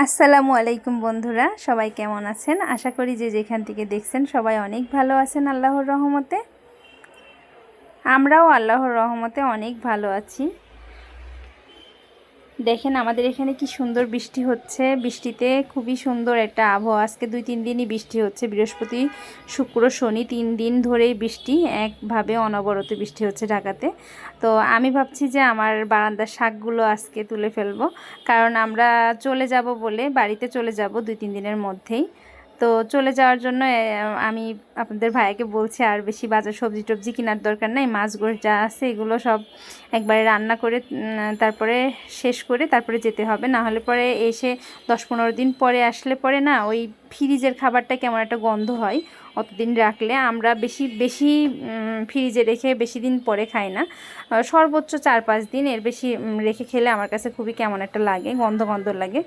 আসসালামু আলাইকুম বন্ধুরা, সবাই কেমন আছেন? আশা করি যে যেখান থেকে দেখছেন সবাই অনেক ভালো আছেন আল্লাহর রহমতে। আমরাও আল্লাহর রহমতে অনেক ভালো আছি। দেখেন আমাদের এখানে কি সুন্দর বৃষ্টি হচ্ছে। বৃষ্টিতে খুবই সুন্দর একটা আবহাওয়া। আজকে দুই তিন দিনই বৃষ্টি হচ্ছে। বৃহস্পতি, শুক্র, শনি তিন দিন ধরেই বৃষ্টি, একভাবে অনবরত বৃষ্টি হচ্ছে ঢাকাতে। তো আমি ভাবছি যে আমার বারান্দার শাকগুলো আজকে তুলে ফেলব। কারণ আমরা চলে যাব বলে বাড়িতে চলে যাব দুই তিন দিনের মধ্যেই। তো চলে যাওয়ার জন্য আমি আপনাদের ভাইয়াকে বলছি, আর বেশি বাজার সবজি টবজি কেনার দরকার নাই, মাছগুলো যা আছে এগুলো সব একবারে রান্না করে তারপরে শেষ করে তারপরে যেতে হবে। না হলে পরে এসে দশ পনেরো দিন পরে আসলে পরে না, ওই ফ্রিজের খাবারটা কেমন একটা গন্ধ হয়, অতদিন রাখলে আমরা বেশি বেশি ফ্রিজে রেখে বেশি দিন পরে খাই না। সর্বোচ্চ চার পাঁচ দিন এর বেশি রেখে খেলে আমার কাছে খুবই কেমন একটা লাগে, গন্ধ গন্ধ লাগে।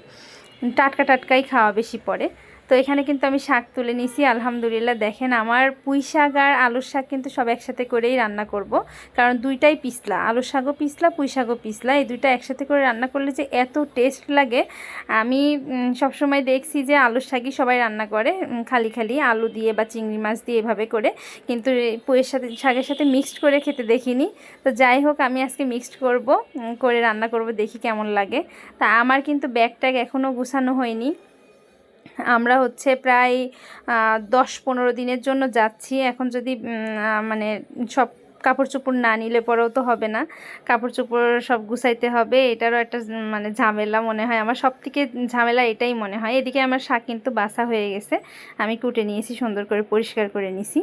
টাটকা টাটকাই খাওয়া বেশি পড়ে তো এখানে কিন্তু আমি শাক তুলে নিছি আলহামদুলিল্লাহ। দেখেন, আমার পুঁই শাক আর আলুর শাক কিন্তু সব একসাথে করেই রান্না করব। কারণ দুইটাই পিসলা আলুর শাকও পিসলা পুঁই শাকও পিসলা এই দুইটা একসাথে করে রান্না করলে যে এত টেস্ট লাগে, আমি সবসময় দেখছি যে আলুর শাকই সবাই রান্না করে খালি খালি আলু দিয়ে বা চিংড়ি মাছ দিয়ে এভাবে করে। কিন্তু পুঁয়ের সাথে, শাকের সাথে মিক্সড করে খেতে দেখিনি। তো যাই হোক, আমি আজকে মিক্সড করব করে রান্না করব, দেখি কেমন লাগে। তা আমার কিন্তু ব্যাগ ট্যাগ এখনও গুছানো হয়নি। আমরা হচ্ছে প্রায় দশ পনেরো দিনের জন্য যাচ্ছি। এখন যদি মানে সব কাপড় চোপড় না নিলে পরেও তো হবে না। কাপড় চোপড় সব গুছাইতে হবে। এটারও একটা মানে ঝামেলা মনে হয়। আমার সব থেকে ঝামেলা এটাই মনে হয়। এদিকে আমার শাক কিন্তু বাসা হয়ে গেছে। আমি কুটে নিয়েছি, সুন্দর করে পরিষ্কার করে নিছি।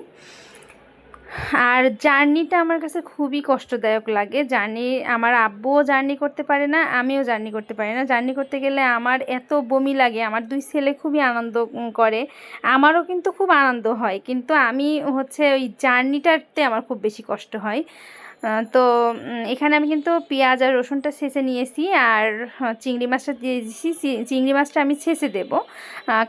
আর জার্নিটা আমার কাছে খুবই কষ্টদায়ক লাগে। জার্নি, আমার আব্বুও জার্নি করতে পারে না, আমিও জার্নি করতে পারি না। জার্নি করতে গেলে আমার এত বমি লাগে, আমার দুই ছেলে খুবই আনন্দ করে, আমারও কিন্তু খুব আনন্দ হয়। কিন্তু আমি হচ্ছে ওই জার্নিটাতে আমার খুব বেশি কষ্ট হয়। তো এখানে আমি কিন্তু পেঁয়াজ আর রসুনটা ছেঁচে নিয়েছি আর চিংড়ি মাছটা দিয়ে দিয়েছি। চিংড়ি মাছটা আমি ছেঁচে দেবো।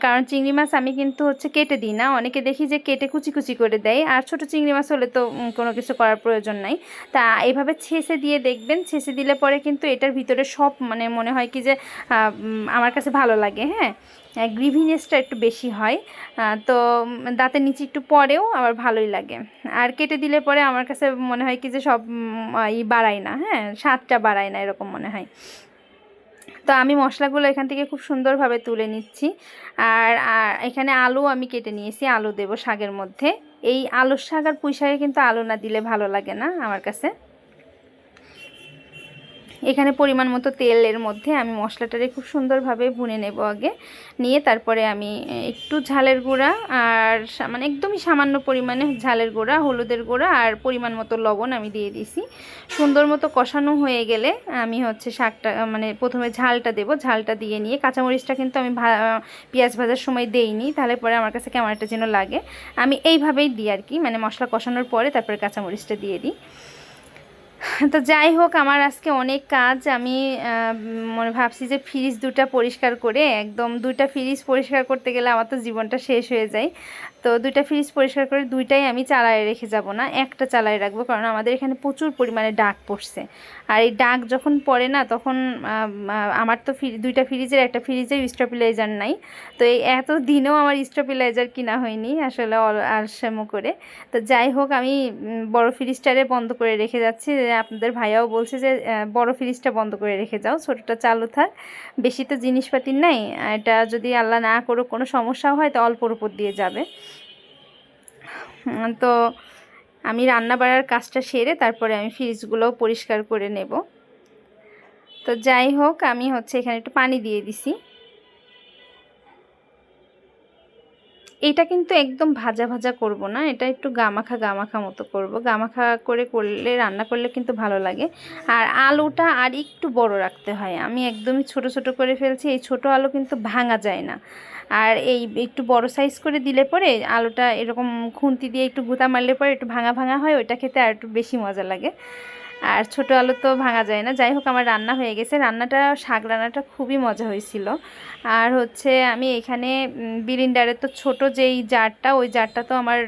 কারণ চিংড়ি মাছ আমি কিন্তু হচ্ছে কেটে দিই না। অনেকে দেখি যে কেটে কুচি কুচি করে দেয়। আর ছোট চিংড়ি মাছ হলে তো কোনো কিছু করার প্রয়োজন নাই। তা এভাবে ছেঁচে দিয়ে দেখবেন। ছেঁচে দিলে পরে কিন্তু এটার ভিতরে সব মানে মনে হয় কি যে আমার কাছে ভালো লাগে হ্যাঁ। গ্রিভিনেসটা একটু বেশি হয়। তো দাঁতের নিচে একটু পরেও আবার ভালোই লাগে। আর কেটে দিলে পরে আমার কাছে মনে হয় কি যে সব ই বাড়ায় না হ্যাঁ স্বাদটা বাড়ায় না এরকম মনে হয়। তো আমি মশলাগুলো এখান থেকে খুব সুন্দরভাবে তুলে নিচ্ছি। আর এখানে আলু আমি কেটে নিয়েছি, আলু দেব শাকের মধ্যে। এই আলুর শাক আর পুঁই শাকে কিন্তু আলু না দিলে ভালো লাগে না আমার কাছে। এখানে পরিমাণ মতো তেলের মধ্যে আমি মশলাটারে খুব সুন্দরভাবে ভুনে নেব আগে। নিয়ে তারপরে আমি একটু ঝালের গুঁড়া আর মানে একদমই সামান্য পরিমাণে ঝালের গুঁড়া, হলুদের গুঁড়া আর পরিমাণ মতো লবণ আমি দিয়ে দিছি। সুন্দর মতো কষানো হয়ে গেলে আমি হচ্ছে শাকটা মানে প্রথমে ঝালটা দেব। ঝালটা দিয়ে নিয়ে কাঁচামরিচটা কিন্তু আমি পেঁয়াজ ভাজার সময় দেইনি, তাহলে পরে আমার কাছে কেমন একটা যেন লাগে। আমি এইভাবেই দিই আর কি মানে মশলা কষানোর পরে তারপরে কাঁচামরিচটা দিয়ে দিই। তো যাই হোক, আমার আজকে অনেক কাজ। আমি মনে ভাবছি যে ফ্রিজ দুটা পরিষ্কার করে, একদম দুইটা ফ্রিজ পরিষ্কার করতে গেলে আমার তো জীবনটা শেষ হয়ে যায়। তো দুইটা ফ্রিজ পরিষ্কার করে দুইটাই আমি চালায় রেখে যাব না, একটা চালায় রাখব। কারণ আমাদের এখানে প্রচুর পরিমাণে ডাক পড়ছে। আর এই ডাক যখন পড়ে না, তখন আমার তো ফ্রি, দুইটা ফ্রিজের, একটা ফ্রিজে স্ট্রপিলাইজার নাই। তো এই এত দিনেও আমার স্ট্রপিলাইজার কিনা হয়নি, আসলে আলসেমো করে। তো যাই হোক, আমি বড় ফ্রিজটারে বন্ধ করে রেখে যাচ্ছি। আপনাদের ভাইয়াও বলছে যে বড় ফ্রিজটা বন্ধ করে রেখে যাও, ছোটোটা চালু থাক। বেশি তো জিনিসপাতির নাই, এটা যদি আল্লাহ না করো কোনো সমস্যা হয় তো অল্পর উপর দিয়ে যাবে। তো আমি রান্না বাড়ার কাজটা সেরে তারপরে আমি ফ্রিজগুলোও পরিষ্কার করে নেব। তো যাই হোক, আমি হচ্ছে এখানে একটু পানি দিয়ে দিছি। এটা কিন্তু একদম ভাজা ভাজা করব না, এটা একটু গামাখা গামাখা মতো করব। গামাখা করে করলে, রান্না করলে কিন্তু ভালো লাগে। আর আলুটা আর একটু বড় রাখতে হয়। আমি একদমই ছোট ছোট করে ফেলছি, এই ছোট আলু কিন্তু ভাঙা যায় না। আর এই একটু বড় সাইজ করে দিলে পরে আলুটা এরকম খুন্তি দিয়ে একটু গুঁতা মারলে পরে একটু ভাঙা ভাঙা হয়, ওইটা খেতে আর একটু বেশি মজা লাগে। আর ছোট আলু তো ভাঙা যায় না। যাই হোক, আমার রান্না হয়ে গেছে। রান্নাটা, শাক রান্নাটা খুবই মজা হয়েছিল। আর হচ্ছে আমি এখানে বিলিন্ডারের তো ছোট যেই জারটা, ওই জারটা তো আমার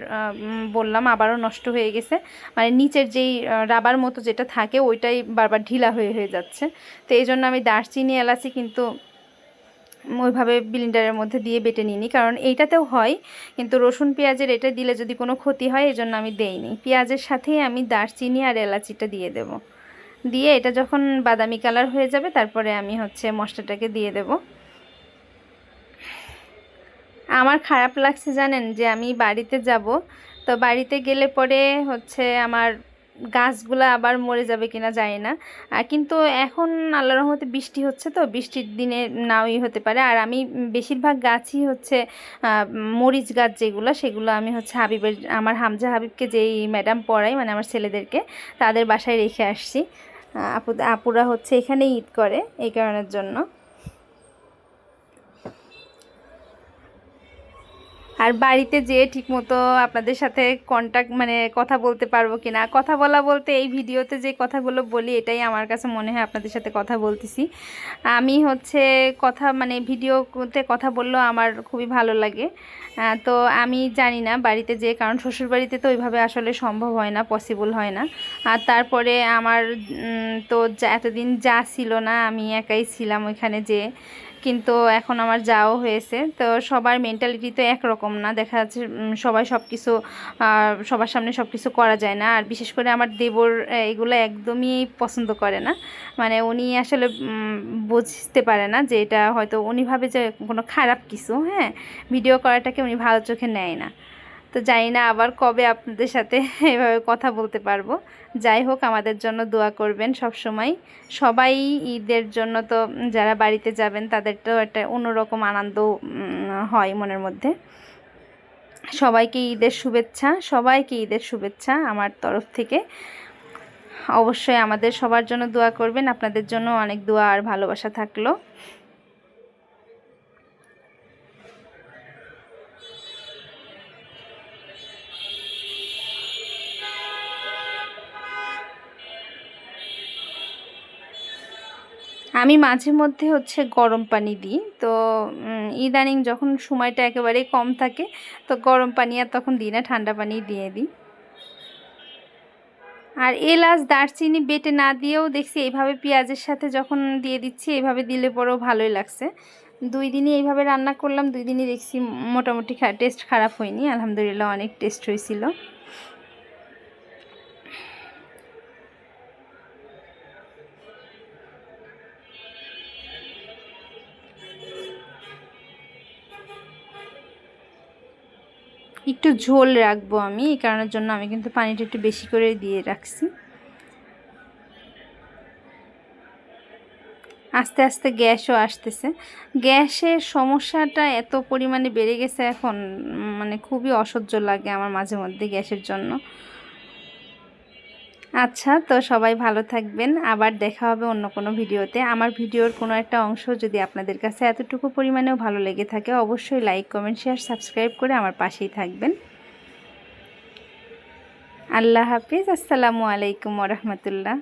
বললাম আবারও নষ্ট হয়ে গেছে। মানে নিচের যেই রাবার মতো যেটা থাকে, ওইটাই বারবার ঢিলা হয়ে হয়ে যাচ্ছে। তো এই জন্য আমি দারচিনি, এলাচি কিন্তু ওইভাবে ব্লিন্ডারের মধ্যে দিয়ে বেটে নিইনি। কারণ এইটাতেও হয়, কিন্তু রসুন পেঁয়াজের এটা দিলে যদি কোনো ক্ষতি হয় এই জন্য আমি দেইনি। পেঁয়াজের সাথেই আমি দারচিনি আর এলাচিটা দিয়ে দেব। দিয়ে এটা যখন বাদামি কালার হয়ে যাবে, তারপরে আমি হচ্ছে মশলাটাকে দিয়ে দেব। আমার খারাপ লাগছে জানেন যে আমি বাড়িতে যাব, তো বাড়িতে গেলে পরে হচ্ছে আমার গাছগুলো আবার মরে যাবে কিনা জানি না। কিন্তু এখন আল্লাহ রহমতে বৃষ্টি হচ্ছে তো, বৃষ্টির দিনে নাওই হতে পারে। আর আমি বেশিরভাগ গাছই হচ্ছে মরিচ গাছ যেগুলো, সেগুলো আমি হচ্ছে হাবিবের, আমার হামজা হাবিবকে যেই ম্যাডাম পড়াই মানে আমার ছেলেদেরকে, তাদের বাসায় রেখে আসছি। আপু, আপুরা হচ্ছে এখানে ঈদ করে, এই কারণের জন্য। আর বাড়িতে যেয়ে ঠিকমতো আপনাদের সাথে কন্ট্যাক্ট মানে কথা বলতে পারব কি না কথা বলা বলতে এই ভিডিওতে যে কথাগুলো বলি, এটাই আমার কাছে মনে হয় আপনাদের সাথে কথা বলতেছি। আমি হচ্ছে কথা মানে ভিডিওতে কথা বললেও আমার খুবই ভালো লাগে। তো আমি জানি না বাড়িতে যে কারণ শ্বশুর বাড়িতে তো ওইভাবে আসলে সম্ভব হয় না পসিবল হয় না। আর তারপরে আমার তো এতদিন যা ছিল না, আমি একাই ছিলাম ওইখানে যে কিন্তু এখন আমার যাও হয়েছে। তো সবার মেন্টালিটি তো একরকম না। দেখা যাচ্ছে সবাই সব কিছু সবার সামনে সব কিছু করা যায় না। আর বিশেষ করে আমার দেবর এগুলো একদমই পছন্দ করে না। মানে উনি আসলে বুঝতে পারে না যে এটা হয়তো উনি ভাবে যে কোনো খারাপ কিছু হ্যাঁ? ভিডিও করাটাকে উনি ভালো চোখে নেয় না। তো জানি না আবার কবে আপনাদের সাথে এভাবে কথা বলতে পারব। যাই হোক, আমাদের জন্য দোয়া করবেন সব সময় সবাই ঈদের জন্য তো যারা বাড়িতে যাবেন তাদের তো একটা অন্যরকম আনন্দ হয় মনের মধ্যে। সবাইকে ঈদের শুভেচ্ছা, সবাইকে ঈদের শুভেচ্ছা আমার তরফ থেকে। অবশ্যই আমাদের সবার জন্য দোয়া করবেন। আপনাদের জন্য অনেক দোয়া আর ভালোবাসা থাকল। আমি মাঝে মধ্যে হচ্ছে গরম পানি দিই। তো ইদানিং যখন সময়টা একেবারে কম থাকে, তো গরম পানি আর তখন দিই না, ঠান্ডা পানি দিয়ে দিই। আর এলাচ, দারচিনি বেটে না দিয়েও দেখছি এইভাবে পেঁয়াজের সাথে যখন দিয়ে দিচ্ছি এইভাবে দিলে পরেও ভালোই লাগছে। দুই দিনই এইভাবে রান্না করলাম, দুই দিনই দেখছি মোটামুটি টেস্ট খারাপ হয়নি। আলহামদুলিল্লাহ অনেক টেস্ট হয়েছিল। একটু ঝোল রাখব আমি, এই কারণের জন্য আমি কিন্তু পানিটা একটু বেশি করে দিয়ে রাখছি। আস্তে আস্তে গ্যাসও আসতেছে। গ্যাসের সমস্যাটা এত পরিমাণে বেড়ে গেছে এখন মানে খুবই অসহ্য লাগে আমার মাঝে মধ্যে গ্যাসের জন্য। আচ্ছা তো সবাই ভালো থাকবেন। আবার দেখা হবে অন্য কোনো ভিডিওতে। আমার ভিডিওর কোনো একটা অংশ যদি আপনাদের কাছে এতটুকু পরিমাণেও ভালো লেগে থাকে, অবশ্যই লাইক কমেন্ট শেয়ার সাবস্ক্রাইব করে আমার পাশেই থাকবেন। আল্লাহ হাফিজ। আসসালামু আলাইকুম রহমতুল্লাহ।